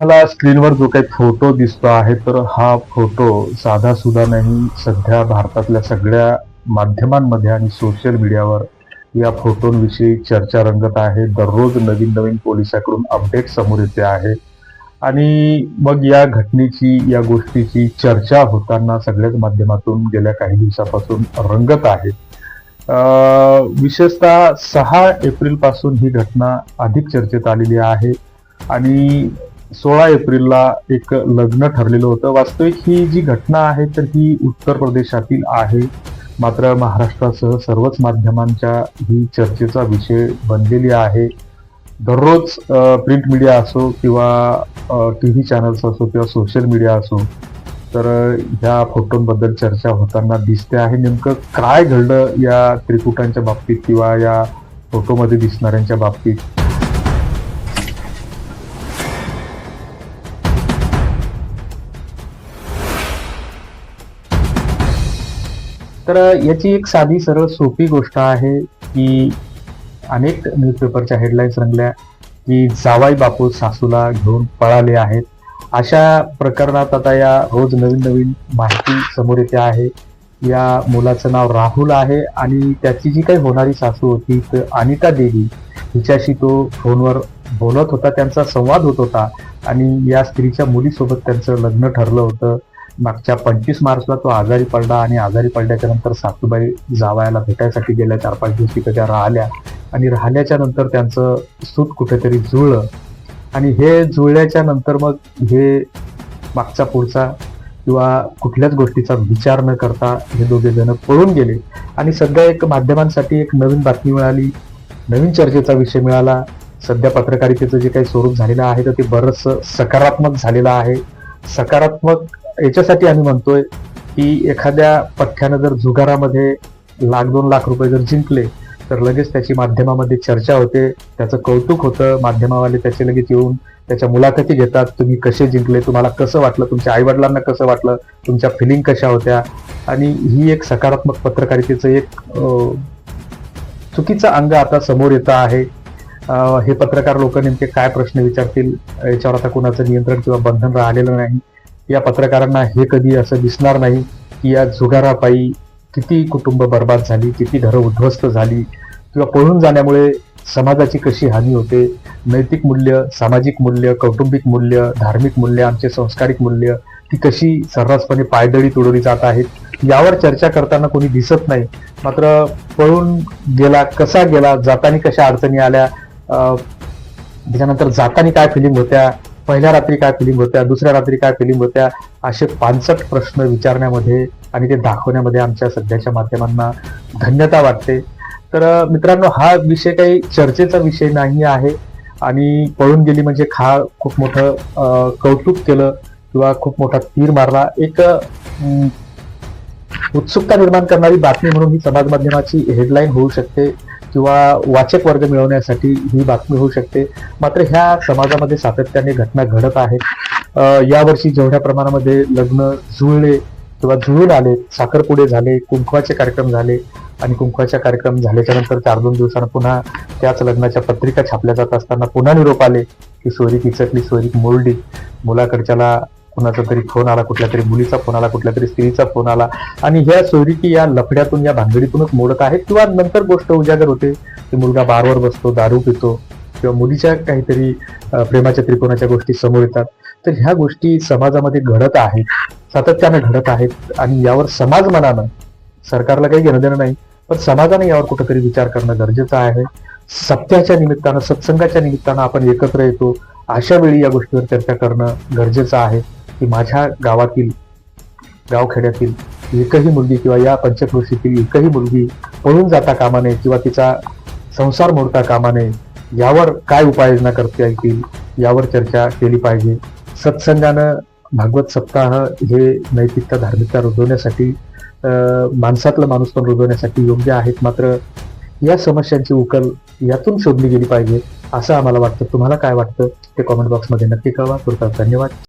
मला स्क्रीनवर जो काही फोटो दिसतो आहे तर हा फोटो साधा सुद्धा नाही सध्या भारतातल्या सगळ्या माध्यमांमध्ये आणि सोशल मीडियावर या फोटोंविषयी चर्चा रंगत आहे. दररोज नवीन नवीन पोलिसाकडून अपडेट समोर येते आहे. आणि मग या घटनेची या गोष्टीची चर्चा होताना सगळ्याच माध्यमातून गेल्या काही दिवसापासून रंगत आहे. विशेषतः सहा एप्रिलपासून ही घटना अधिक चर्चेत आलेली आहे. आणि सोळा एप्रिलला एक लग्न ठरलेलं होतं. वास्तविक ही जी घटना आहे तर ही उत्तर प्रदेशातील आहे. मात्र महाराष्ट्रासह सर्वच माध्यमांच्या ही चर्चेचा विषय बनलेली आहे. दररोज प्रिंट मीडिया असो किंवा टी व्ही चॅनल्स असो किंवा सोशल मीडिया असो तर ह्या फोटोंबद्दल चर्चा होताना दिसते आहे. नेमकं काय घडलं या त्रिकुटांच्या बाबतीत किंवा या फोटोमध्ये दिसणाऱ्यांच्या बाबतीत? तर याची एक साधी सरळ सोपी गोष्ट आहे की अनेक न्यूजपेपरच्या हेडलाईन्स रंगल्या की जावाई बापू सासूला घेऊन पळाले आहेत. अशा प्रकरणात आता या रोज नवीन नवीन माहिती समोर येते आहे. या मुलाचं नाव राहुल आहे आणि त्याची जी काही होणारी सासू होती तर अनिता देवी हिच्याशी तो फोनवर बोलत होता त्यांचा संवाद होत होता आणि या स्त्रीच्या मुलीसोबत त्यांचं लग्न ठरलं होतं. मागच्या पंचवीस मार्चला तो आजारी पडला आणि आजारी पडल्याच्या नंतर सासूबाई जावायला भेटायसाठी गेल्या चार पाच दिवस तिथं त्या राहिल्या. आणि राहिल्याच्या नंतर त्यांचं सूत कुठेतरी जुळलं. आणि हे जुळल्याच्या नंतर मग हे मागचा पुढचा किंवा कुठल्याच गोष्टीचा विचार न करता हे दोघे जण पळून गेले. आणि सध्या एक माध्यमांसाठी एक नवीन बातमी मिळाली. नवीन चर्चेचा विषय मिळाला. सध्या पत्रकारितेचं जे काही स्वरूप झालेलं आहे तर ते बरंचसं सकारात्मक झालेलं आहे. सकारात्मक याच्यासाठी आम्ही म्हणतोय की एखाद्या पठ्ठ्यानं जर जुगारामध्ये लाख दोन लाख रुपये जर जिंकले तर लगेच त्याची माध्यमामध्ये चर्चा होते त्याचं कौतुक होतं माध्यमावाले त्याचे लगेच येऊन त्याच्या मुलाखती घेतात तुम्ही कसे जिंकले तुम्हाला कसं वाटलं तुमच्या आईवडिलांना कसं वाटलं तुमच्या फिलिंग कशा होत्या? आणि ही एक सकारात्मक पत्रकारितेचं एक चुकीचं अंग आता समोर येतं आहे. हे पत्रकार लोक नेमके काय प्रश्न विचारतील याच्यावर आता कुणाचं नियंत्रण किंवा बंधन राहिलेलं नाही. या पत्रकारांना हे कधी असं दिसणार नाही की या जुगारापायी किती कुटुंब बर्बाद झाली किती घरं उद्ध्वस्त झाली किंवा पळून जाण्यामुळे समाजाची कशी हानी होते नैतिक मूल्य सामाजिक मूल्य कौटुंबिक मूल्य धार्मिक मूल्य आमचे संस्कारिक मूल्य ती कशी सर्रासपणे पायदळी तुडवली जात आहेत यावर चर्चा करताना कोणी दिसत नाही. मात्र पळून गेला कसा गेला जाताना कशा अडचणी आल्या त्याच्यानंतर जाताना काय फिलिंग होत्या पहिल्या रात्री काय फिलिंग होत्या दुसऱ्या रात्री काय फिलिंग होत्या असे पानसट प्रश्न विचारण्यामध्ये आणि ते दाखवण्यामध्ये आमच्या सध्याच्या माध्यमांना धन्यता वाटते. तर मित्रांनो हा विषय काही चर्चेचा विषय नाही आहे आणि पळून गेली म्हणजे खा खूप मोठं कौतुक केलं किंवा खूप मोठा तीर मारला. एक उत्सुकता निर्माण करणारी बातमी म्हणून ही समाज माध्यमाची हेडलाईन होऊ शकते. किंवा वाचक वर्ग मिळवण्यासाठी ही बातमी होऊ शकते. मात्र ह्या समाजामध्ये सातत्याने घटना घडत आहेत. यावर्षी जेवढ्या प्रमाणामध्ये लग्न जुळले किंवा जुळून आले साखरपुडे झाले कुंकवाचे कार्यक्रम झाले आणि कुंकवाच्या कार्यक्रम झाल्याच्यानंतर चार दोन दिवसांना पुन्हा त्याच लग्नाच्या पत्रिका छापल्या जात असताना पुन्हा निरोप आले की सोयरीक इचकली सोयरीक मोरडी. मुलाकडच्याला कुणाचा तरी फोन आला कुठल्या तरी मुलीचा फोन आला कुठल्या तरी स्त्रीचा फोन आला. आणि ह्या सोयरीकी या लफड्यातून या भानगडीतूनच मोडत आहेत किंवा नंतर गोष्ट उजागर होते. की मुलगा बारवर बसतो दारू पितो किंवा मुलीच्या काहीतरी प्रेमाच्या त्रिकोणाच्या गोष्टी समोर येतात. तर ह्या गोष्टी समाजामध्ये घडत आहेत सातत्यानं घडत आहेत आणि यावर समाज मनानं सरकारला काही घेणं देणं नाही पण समाजाने यावर कुठेतरी विचार करणं गरजेचं आहे. सत्याच्या निमित्तानं सत्संगाच्या निमित्तानं आपण एकत्र येतो. अशा वेळी या गोष्टीवर चर्चा करणं गरजेचं आहे. की माझ्या गावातील गावखेड्यातील एकही मुलगी किंवा या पंचकृषीतील एकही मुलगी पळून जाता कामा नये किंवा तिचा संसार मोडता कामा नये यावर काय उपाययोजना करता येतील यावर चर्चा केली पाहिजे. सत्संगानं भागवत सप्ताह हे नैतिकता धार्मिकता रुजवण्यासाठी माणसातलं माणूस पण रुजवण्यासाठी योग्य आहेत. मात्र या समस्यांची उकल यातून शोधली गेली पाहिजे असं आम्हाला वाटतं. तुम्हाला काय वाटतं? ते कॉमेंट बॉक्समध्ये नक्की कळवा. तुर्तास धन्यवाद.